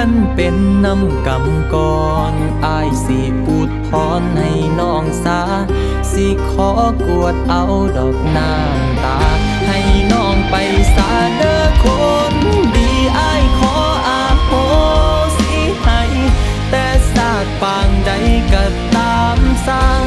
ั้นเป็นน้ำกำก่อนอายสีปูดพรให้น้องสาสีขอกวดเอาดอกน้ำตา ให้น้องไปสาเด้อคนดีอายขออาโหสีให้ แต่สากปางใดก็ตามสร้าง